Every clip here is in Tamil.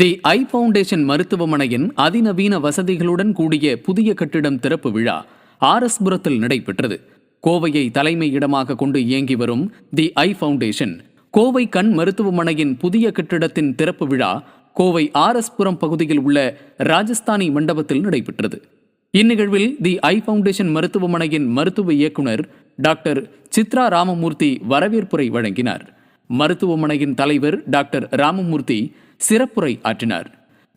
தி ஐ ஃபவுண்டேஷன் மருத்துவமனையின் அதிநவீன வசதிகளுடன் கூடிய புதிய கட்டிடம் திறப்பு விழா ஆர்எஸ்புரத்தில் நடைபெற்றது. கோவையை தலைமை இடமாக கொண்டு இயங்கி வரும் தி ஐ ஃபவுண்டேஷன் கோவை கண் மருத்துவமனையின் புதிய கட்டிடத்தின் திறப்பு விழா கோவை ஆர்எஸ்புரம் பகுதியில் உள்ள ராஜஸ்தானி மண்டபத்தில் நடைபெற்றது. இந்நிகழ்வில் தி ஐ ஃபவுண்டேஷன் மருத்துவமனையின் மருத்துவ இயக்குனர் டாக்டர் சித்ரா ராமமூர்த்தி வரவேற்புரை வழங்கினார். மருத்துவமனையின் தலைவர் டாக்டர் ராமமூர்த்தி சிறப்புரை ஆற்றினார்.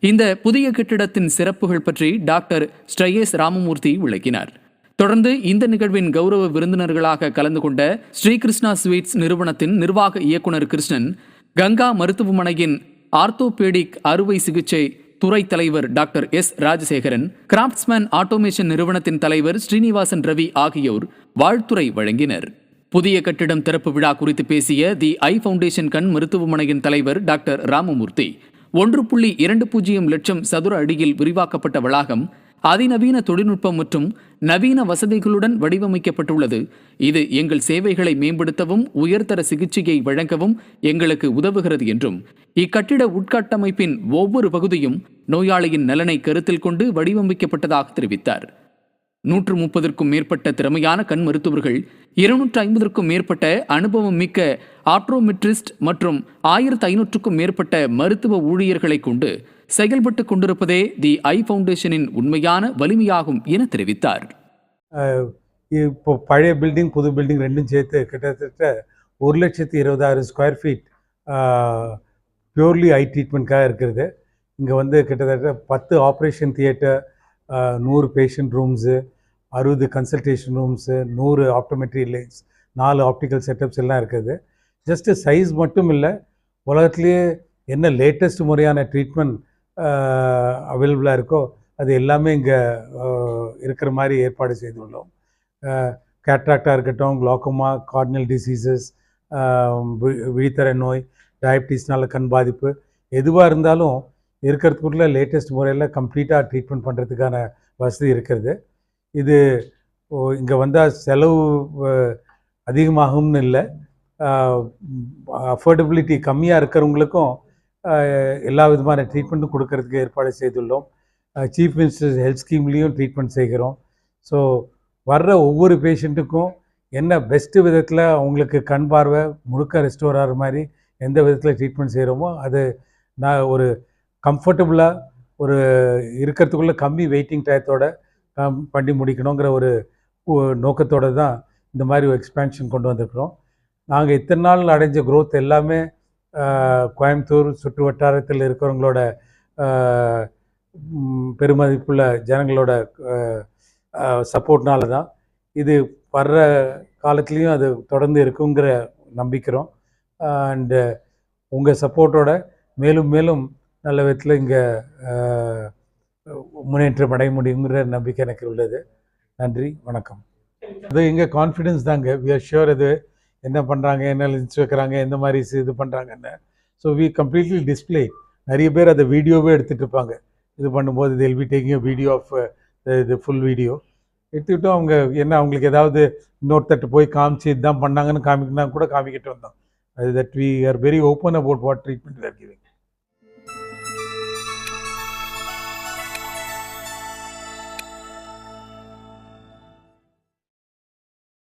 இந்த புதிய கட்டிடத்தின் சிறப்புகள் பற்றி டாக்டர் ஸ்ரேயஸ் ராமமூர்த்தி விளக்கினார். தொடர்ந்து இந்த நிகழ்வின் கௌரவ விருந்தினர்களாக கலந்து கொண்ட ஸ்ரீகிருஷ்ணா ஸ்வீட்ஸ் நிறுவனத்தின் நிர்வாக இயக்குனர் கிருஷ்ணன் கங்கா மருத்துவமனையின் ஆர்த்தோபேடிக் அறுவை சிகிச்சை துறை தலைவர் doctor S Rajasekaran Craftsman Automation நிறுவனத்தின் தலைவர் ஸ்ரீனிவாசன் ரவி ஆகியோர் வாழ்த்துரை வழங்கினர். புதிய கட்டிடம் திறப்பு விழா குறித்து பேசிய தி ஐ ஃபவுண்டேஷன் கண் மருத்துவமனையின் தலைவர் டாக்டர் ராமமூர்த்தி ஒன்று புள்ளி இரண்டு பூஜ்ஜியம் லட்சம் சதுர அடியில் விரிவாக்கப்பட்ட வளாகம் அதிநவீன தொழில்நுட்பம் மற்றும் நவீன வசதிகளுடன் வடிவமைக்கப்பட்டுள்ளது. இது எங்கள் சேவைகளை மேம்படுத்தவும் உயர்தர சிகிச்சையை வழங்கவும் எங்களுக்கு உதவுகிறது என்றும் இக்கட்டிட உட்கட்டமைப்பின் ஒவ்வொரு பகுதியும் நோயாளியின் நலனை கருத்தில் கொண்டு வடிவமைக்கப்பட்டதாக தெரிவித்தார். நூற்று முப்பதற்கும் மேற்பட்ட திறமையான கண் மருத்துவர்கள் இருநூற்று ஐம்பதற்கும் மேற்பட்ட அனுபவம் மிக்க ஆட்ரோமெட்ரிஸ்ட் மற்றும் ஆயிரத்து ஐநூற்றுக்கும் மேற்பட்ட மருத்துவ ஊழியர்களை கொண்டு செயல்பட்டு கொண்டிருப்பதே தி ஐ ஃபவுண்டேஷனின் உண்மையான வலிமையாகும் என தெரிவித்தார். இப்போ பழைய பில்டிங் புது பில்டிங் ரெண்டும் சேர்த்து கிட்டத்தட்ட ஒரு லட்சத்தி இருபதாயிரம் ஸ்கொயர் ஃபீட் பியூர்லி ஐ ட்ரீட்மெண்ட்காக இருக்கிறது. இங்கே வந்து கிட்டத்தட்ட பத்து ஆப்ரேஷன் தியேட்டர் நூறு பேஷண்ட் ரூம்ஸு அறுபது கன்சல்டேஷன் ரூம்ஸு நூறு ஆப்டோமெட்ரி லைன்ஸ் நாலு ஆப்டிக்கல் செட்டப்ஸ் எல்லாம் இருக்குது. ஜஸ்ட்டு சைஸ் மட்டும் இல்லை உலகத்துலேயே என்ன லேட்டஸ்ட் முறையான ட்ரீட்மெண்ட் அவைலபிளாக இருக்கோ அது எல்லாமே இங்கே இருக்கிற மாதிரி ஏற்பாடு செய்துள்ளோம். கேட்ராக்டாக இருக்கட்டும் குளோக்கோமா கார்டினல் டிசீசஸ் விழித்தர நோய் டயபிட்டிஸ்னால கண் பாதிப்பு எதுவாக இருந்தாலும் இருக்கிறதுக்குள்ளே லேட்டஸ்ட் முறையில் கம்ப்ளீட்டாக ட்ரீட்மெண்ட் பண்ணுறதுக்கான வசதி இருக்கிறது. இது இங்கே வந்தால் செலவு அதிகமாகும்னு இல்லை. அஃபோர்டபிலிட்டி கம்மியாக இருக்கிறவங்களுக்கும் எல்லா விதமான ட்ரீட்மெண்ட்டும் கொடுக்கறதுக்கு ஏற்பாடு செய்துள்ளோம். சீஃப் மினிஸ்டர் ஹெல்த் ஸ்கீம்லேயும் ட்ரீட்மெண்ட் செய்கிறோம். ஸோ வர்ற ஒவ்வொரு பேஷண்ட்டுக்கும் என்ன பெஸ்ட்டு விதத்தில் அவங்களுக்கு கண் பார்வை முழுக்க ரெஸ்டோர் ஆகிற மாதிரி எந்த விதத்தில் ட்ரீட்மெண்ட் செய்கிறோமோ அது நான் ஒரு கம்ஃபர்டபுளாக ஒரு இருக்கிறதுக்குள்ளே கம்மி வெயிட்டிங் டயத்தோட பண்ணி முடிக்கணுங்கிற ஒரு நோக்கத்தோடு தான் இந்த மாதிரி ஒரு எக்ஸ்பேன்ஷன் கொண்டு வந்திருக்கிறோம். நாங்கள் இத்தனை நாள் அடைஞ்ச க்ரோத் எல்லாமே கோயம்புத்தூர் சுற்று வட்டாரத்தில் இருக்கிறவங்களோட பெருமதிப்புள்ள ஜனங்களோட சப்போர்ட்னால தான். இது வர்ற காலத்துலேயும் அது தொடர்ந்து இருக்குங்கிற நம்பிக்கிறோம். அண்டு உங்கள் சப்போர்ட்டோட மேலும் மேலும் நல்ல விதத்தில் இங்கே முன்னேற்றம் அடைய முடியுங்கிற நம்பிக்கை எனக்கு உள்ளது. நன்றி வணக்கம். அது எங்கள் கான்ஃபிடென்ஸ் தாங்க. வி ஆர் ஷியோர் இது என்ன பண்ணுறாங்க என்ன லிஸ்ட் வைக்கிறாங்க எந்த மாதிரி இது பண்ணுறாங்கன்னு ஸோ வி கம்ப்ளீட்லி டிஸ்ப்ளே நிறைய பேர் அதை வீடியோவே எடுத்துகிட்டு இருப்பாங்க. இது பண்ணும்போது இது பி டேக்கிங் வீடியோ ஆஃப் இது ஃபுல் வீடியோ எடுத்துக்கிட்டோம் அவங்க என்ன அவங்களுக்கு ஏதாவது இன்னொருத்தட்டு போய் காமிச்சு இதுதான் பண்ணாங்கன்னு காமிக்கணும் கூட காமிக்கிட்டு வந்தோம். அது that we are very open about what treatment are giving